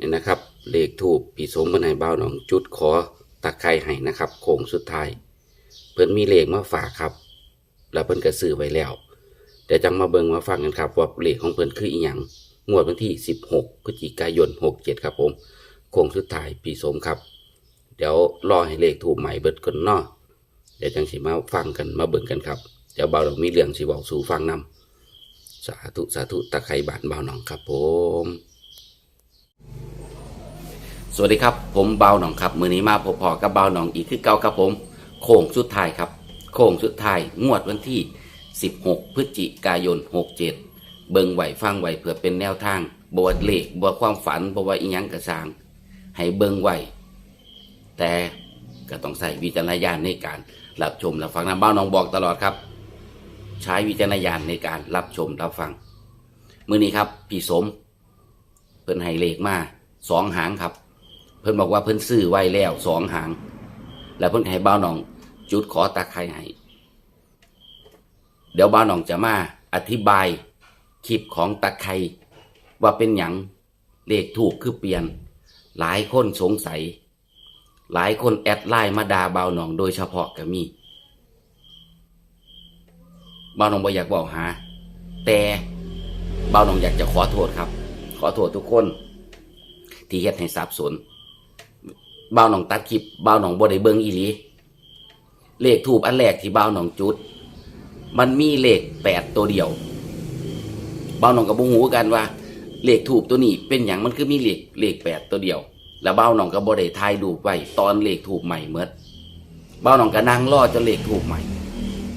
นี่นะครับ เลขถูกผีสมเพิ่นให้บ่าหนองจุดขอตะไคร้ให้นะครับโค้งสุดท้าย เพิ่นมีเลขมาฝากครับ แล้วเพิ่นก็ซื้อไว้แล้วเดี๋ยวจังมาเบิ่งมาฟังกันครับว่าเลขของเพิ่นคืออีหยังงวดวันที่ 16พฤศจิกายน 67 ครับผมโค้งสุดท้ายผีสมครับ เดี๋ยวรอให้เลขถูกใหม่เบิดก่อนเนาะเดี๋ยวจังสิมาฟังกันมาเบิ่งกันครับเดี๋ยวเบาหนองมีเรื่องสิเว้าสู่ฟังนํสาธุสาธุตะไคร้บานบ่าหนองครับผม วัสดีครับ ผมเบาหนองครับมือนี้มาพบพอกับเบาหนองอีกคือเก่าครับผม โค้งสุดท้ายครับ โค้งสุดท้าย งวดวันที่ 16 พฤศจิกายน 67 เบิงไหวฟังไหวเพื่อเป็นแนวทางบวชเลขบวชความฝันบวชอีหยังกระสาง ให้เบิงไหวแต่ก็ต้องใส่วิจารณญาณในการรับชมรับฟังนะเบ้าหนองบอกตลอดครับ ใช้วิจารณญาณในการรับชมรับฟังมือนี้ครับพี่สมเพิ่นให้เลขมาสองหางครับ เพิ่นบอกว่าเพิ่นซื้อไว้แล้วสองหาง แล้วเพิ่นให้บ้าวหนอง จุดขอตาไคร้ให้เดี๋ยวบ้าวหนองจะมาอธิบายคลิปของตาไคร้ว่าเป็นหยังเลขถูกคือเปลี่ยน หลายคนสงสัย หลายคนแอดไลน์มาด่าบ้าวหนองโดยเฉพาะก็มีบ้าวหนองบ่อยากบอกหา แต่บ้าวหนองอยากจะขอโทษครับ ขอโทษทุกคน ที่เฮ็ดให้สับสน บ่าหนองตัดคลิปบ่าหนองบ่ได้เบิ่งอีหลีเลขถูกอันแรกที่บ่าหนองจุด มันมีเลขแปดตัวเดียวบ่าหนองกับบุหูกันว่าเลขถูกตัวนี้เป็นอย่างมันคือมีเลขเลขแปดตัวเดียว แล้วบ่าหนองก็บ่ได้ถ่ายรูปไว้ตอนเลขถูกใหม่เมื่อบ่าหนองก็นั่งรอจนเลขถูกใหม่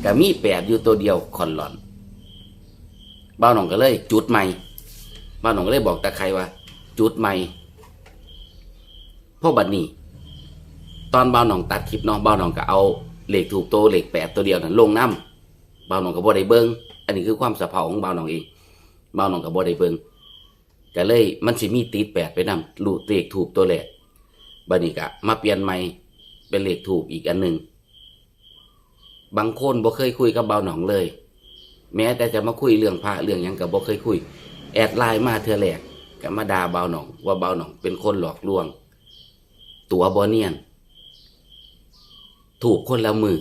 ก็มีแปดอยู่ตัวเดียวคอนหลอนบ่าหนองก็เลย จุดใหม่บ่าหนองก็เลยบอกตาใครว่า จุดใหม่พวกบัดนี้ ตอนเบาหนองตัดคลิปเนาะบ่าหนองก็เอาเหล็กถูกโตเหล็กแปดตัวเดียวนั้นลงน้ำบ่าหนองก็บ่ได้เบิ้งอันนี้คือความสะเพาของเบาหนองเองเบาหนองก็บ่ได้เบิ้งก็เลยมันสิมีติดแปดไปนำลูกเลขถูกตัวแรกบัดนี้ก็มาเปลี่ยนใหม่เป็นเหลขถูกอีกอันหนึ่งบางคนบ่เคยคุยกับเบาหนองเลย แม้แต่จะมาคุยเรื่องพระเรื่องยังก็บ่เคยคุย แอดไลน์มาเทื่อแรกก็มาด่าเบาหนอง ว่าเบาหนองเป็นคนหลอกลวง ตัวบอเนียน ถูกคนละมือ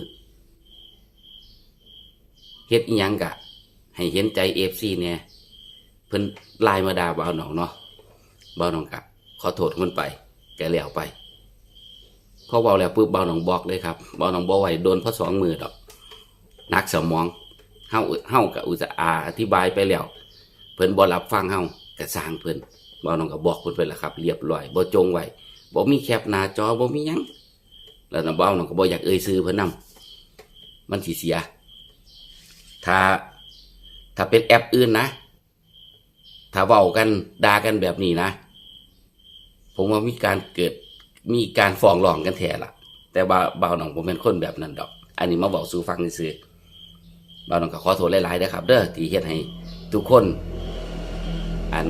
เฮ็ดอีหยังกะ ให้เห็นใจเอฟซีเนี่ยเพิ่นไลน์มาด่าเบาหนองเนาะเบาหนองกะ ขอโทษมันไป แกแล้วไปพอเบาแล้วปุ๊บเบาหนองบอกเลยครับเบาหนองบอกไว้โดนพราะสองมือดอกนักสมองเฮาเฮากับอุตสาห์อธิบายไปแล้ว เพิ่นบ่รับฟังเฮากะสร้างเพิ่นบ่น้องก็บอกเพิ่นไปแล้วครับ เรียบร้อยบ่จงไว้บ่มีแคปหน้าจอบ่มีหยัง แล้วน้องบ่าน้องก็บ่อยากเอ่ยชื่อเพิ่นนํมันสิเสีย ถ้าถ้าเป็นแอปอื่นนะ ถ้าเว้ากันด่ากันแบบนี้นะ ผมว่ามีการเกิดมีการฟ้องร้องกันแท้ละแต่ว่าบ่าวน้องบ่แม่นคนแบบนั้นดอก อันนี้มาเว้าสู่ฟังซื่อๆบ่าวน้องก็ขอโทษหลายๆนะครับ เด้อที่เฮ็ดให้ทุกคน อัน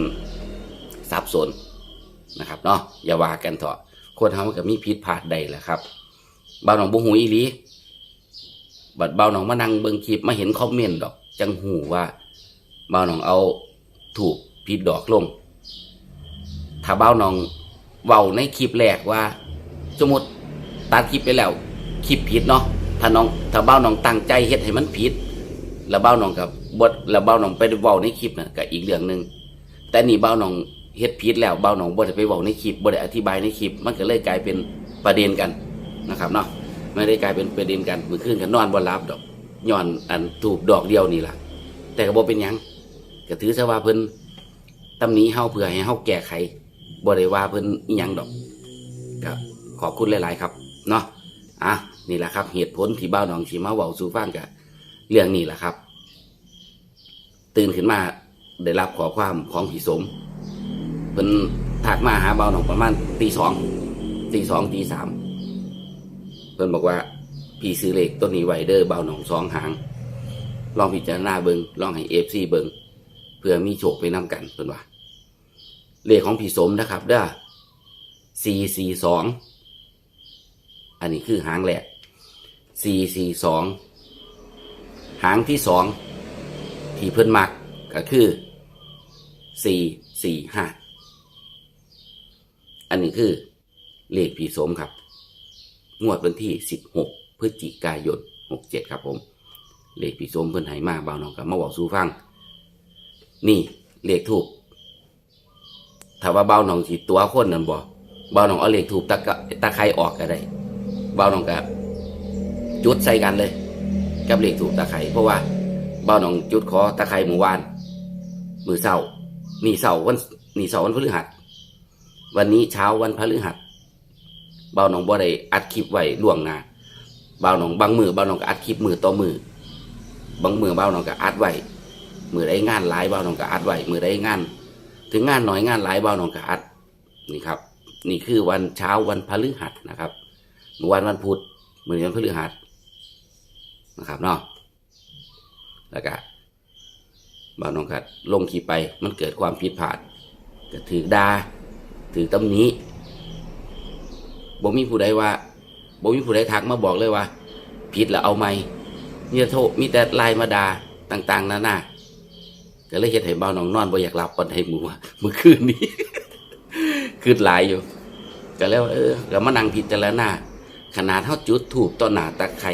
สับสนนะครับเนาะอย่าว่ากันเถอะคนทำมันก็มีผิดพลาดใดแหละครับ เบาหนองบุหูอีลีบัดเบาหนองมานั่งเบิ่งคลิปมาเห็นคอมเมนต์ดอก จังหูว่าเบาหนองเอาถูกผิดดอกลง ถ้าเบาหนองเว้าในคลิปแรกว่า สมมติตัดคลิปไปแล้วคลิปผิดเนาะถ้าน้องถ้าเบาหนองตั้งใจเฮ็ดให้มันผิด แล้วเบ้าหนองกับบดแล้วเบ้าหนองไปเว้าในคลิปนะก็อีกเรื่องหนึ่งแต่นี่เบ้าหนองเฮ็ดผิดแล้วเบ้าหนองบ่ได้ไปเว้าในคลิปบ่ได้อธิบายในคลิป มันก็เลยกลายเป็นประเด็นกัน นะครับเนาะไม่ได้กลายเป็นประเด็นกันมื้อคืนกันนอนบ่หลับดอกย้อนอันถูกดอกเดียวนี่ล่ะแต่ก็บ่เป็นยังก็ถือซะว่าเพิ่นตำหนิเฮาเพื่อให้เฮาแก้ไขบ่ได้ว่าเพิ่นอีหยังดอกก็ขอบคุณหลายๆ ครับเนาะอะนี่แหละครับ เหตุผลที่เบ้าหนองสิมาเว้าสู่ฟังก็เรื่องนี้แหละครับ ตื่นขึ้นมาได้รับขอความของผีสมเพิ่นถักมาหาเบาหนองประมาณตีสองตีสองตีสาม เพิ่นบอกว่าพี่ซื้อเลขต้นนี้ไวเดอร์เบาหนองสองหาง ลองพิจารณาเบิงลองให้เอฟซีเบิงเพื่อมีโชคไปนำกันเพิ่นว่า เลขของผีสมนะครับเด้อสี่สี่สองอันนี้คือหางแหลกสี่สี่สองหางที่สองที่เพิ่นมักก็คือสี่สี่ห้าอันนี้คือเลขผีสมครับ งวดวันที่ 16 พฤศจิกายน 67 ครับผมเลขผีสมเพิ่นให้มาบ่าวน้องกับมาบอกสู่ฟัง นี่เลขถูกถ้าว่าเบ่าวน้องสิตัวคนนั่นบ่บ่าวน้องเอาเลขถูกตะกะตะไคร้ออกก็ได้เบ่าวน้องก็จุดใส่กันเลย กับเลขถูกตะไคร้เพราะว่าเบ่าวน้องจุดขอตะไคร้เมื่อวาน มือเสาร์นี่เสาร์วันนี่เสาร์วันพฤหัส วันนี้เช้าวันพฤหัส บ่าวน้องบ่ได้อัดคลิปไว้ล่วงหน้าบ่าวน้องบางมือบ่าวน้องก็อัดคลิปมือต่อมือบางมือบ่าวน้องก็อัดไว้มือได้งานหลายบ่าวน้องก็อัดไว้มือได้งาน ถึงงานน้อยงานหลายบ่าวน้องก็อัดนี่ครับ นี่คือวันเช้าวันพฤหัสนะครับวานวันพุธมือนี้วันพฤหัสนะครับเนาะแล้วก็บ่าวน้องก็ลงคลิปไปมันเกิดความผิดพลาดก็ถือดาถือตำหนี้ บ่มีผู้ใดว่าบ่มีผู้ใดทักมาบอกเลยว่าผิดแล้วเอาไหมมีแต่โทษมีแต่ไลน์มาดาต่าง ๆนานาก็เลยเฮ็ดให้บ่าวน้องนอนบ่อยากหลับปานใดมื้อวะมื้อคืนนี้คืดหลายอยู่ ก็แล้วเออก็มานั่งพิจารณาขนาดเฮาจุดถูกต่อหน้าตะไคร้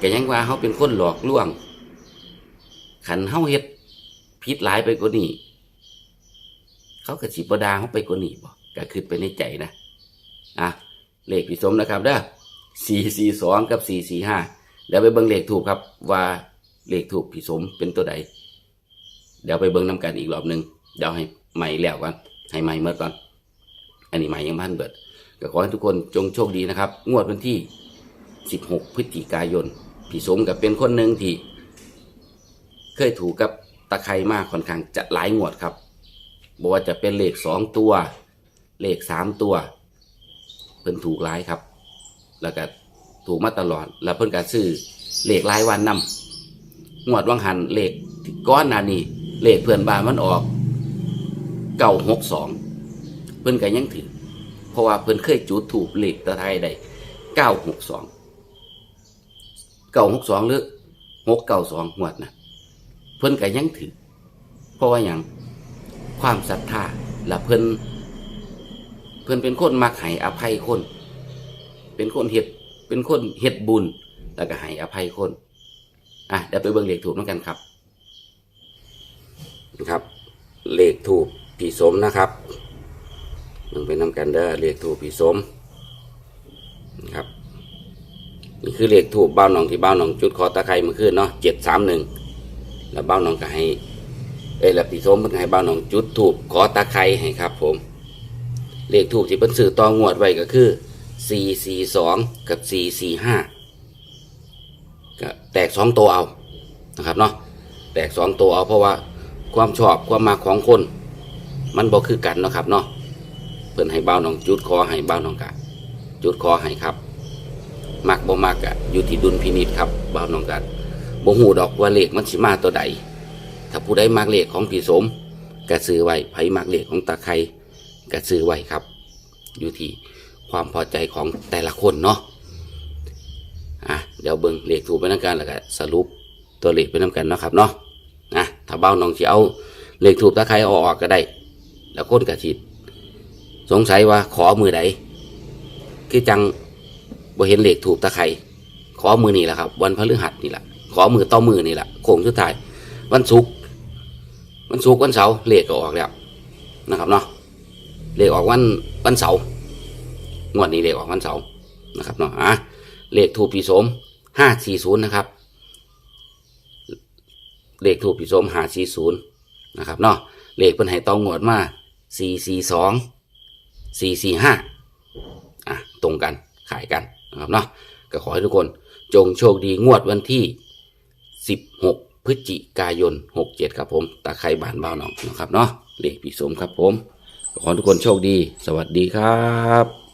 ก็ยังว่าเฮาเป็นคนหลอกลวงขันเฮาเฮ็ดผิดหลายไปกว่านี้เขาก็สิบ่ด่าเฮาไปกว่านี้บ่ก็คิดไปในใจนะอะ เลขพี่สมนะครับเด้อ442กับ445เดี๋ยวไปเบิ่งเลขถูกครับ ว่าเลขถูกพี่สมเป็นตัวใด เดี๋ยวไปเบิ่งน้ำกันอีกรอบหนึ่งเดี๋ยวให้ใหม่แล้วก่อนให้ใหม่เมื่อก่อน อันนี้ใหม่ยังพันเบิดก็ขอให้ทุกคนจงโชคดีนะครับ งวดวันที่ 16 พฤศจิกายน พี่สมกับเป็นคนหนึ่งที่ เคยถูกกับตะไคร้มากค่อนข้างจะหลายงวดครับบอกว่าจะเป็นเลขสองตัว เลขสามตัว เพิ่นถูกหลายครับ แล้วก็ถูกมาตลอด แล้วเพิ่นก็ซื้อเลขรายวันนำงวดวังหันเลขก้อนนานี่เลขเพื่อนบ้านมันออกเก้าหกสองเพิ่นก็ยังถือเพราะว่าเพิ่นเคยจุดถูกเลขตะไทยได้เก้าหกสองเก้าหกสองหรือหกเก้าสองงวดนะเพิ่นก็ยังถือเพราะว่าอย่างความศรัทธาและเพิ่น พิ่นเป็นคนมักให้อภัยคน เป็นคนเฮ็ดเป็นคนเฮ็ดบุญ แล้วก็ให้อภัยคน อะเดี๋ยวไปเบิ่งเลขถูกน้องกันครับนะครับ เลขถูกผีสมนะครับเบิ่งไปน้ำกันเด้อเลขถูกผีสมนะครับ นี่คือเลขถูกบ้าหนองที่บ้าหนองจุดคอตะไคร้เมื่อคืนเนาะเจ็ดสามหนึ่งแล้วบ้าหนองก็ให้เอ้ยแล้วผีสมเพิ่นให้บ้าหนองจุดถูกขอตะไคร้ให้ครับ ผม เลขถูกที่เพิ่นซื้อตองวดไว้ก็คือสี่สี่สองกับสี่สี่ห้าก็แตกสองตัวเอานะครับเนาะแตกสองตัวเอาเพราะว่าความชอบความมาของคน มันบอกคือกันเนาะครับเนาะเพื่อนให้เบ้าน้องจุดคอให้เบ้าน้องกะ จุดคอให้ครับ มักบ่มักกะอยู่ที่ดุลพินิจครับเบ้าน้องกะบ่หูดอกว่าเลขมันสิมาตัวใดถ้าผู้ใดมักเลขของพี่สมกะซื้อไว้ไผมักเลขของตาไคร กะซื้อไว้ครับ อยู่ที่ความพอใจของแต่ละคนเนาะอะเดี๋ยวเบิ่งเลขถูกไปน้ำกันแล้วก็สรุปตัวเลขไปน้ำกันเนาะครับเนาะนะถ้าเบ้าน้องสิเอาเลขถูกตะไครเอาออกก็ได้ แล้วคนกระชิดสงสัยว่าขอมือใดคือจังบ่เห็นเลขถูกตะไคร้ขอมือนี่แหละครับ วันพฤหัสนี่แหละขอมือต่อมือนี่แหละโค้งสุดท้ายวันศุกร์วันศุกร์วันเสาร์เลขก็ออกแล้วนะครับเนาะ เลขออกวันวันเสาร์งวดนี้เลขออกวันเสาร์นะครับเนาะอะเลขถูกผีสมห้าสี่ศูนย์นะครับ เลขถูกผีสมห้าสี่ศูนย์นะครับเนาะเลขเป็นไห้ตองงวดมาสี่สี่สองสี่สี่ห้าอะตรงกันขายกันนะครับเนาะก็ขอให้ทุกคนจงโชคดีงวดวันที่สิบหกพฤศจิกายนหกเจ็ดครับผม ตาไครบานเบาหนองนะครับเนาะเลขผีสมครับผม ขอทุกคนโชคดี สวัสดีครับ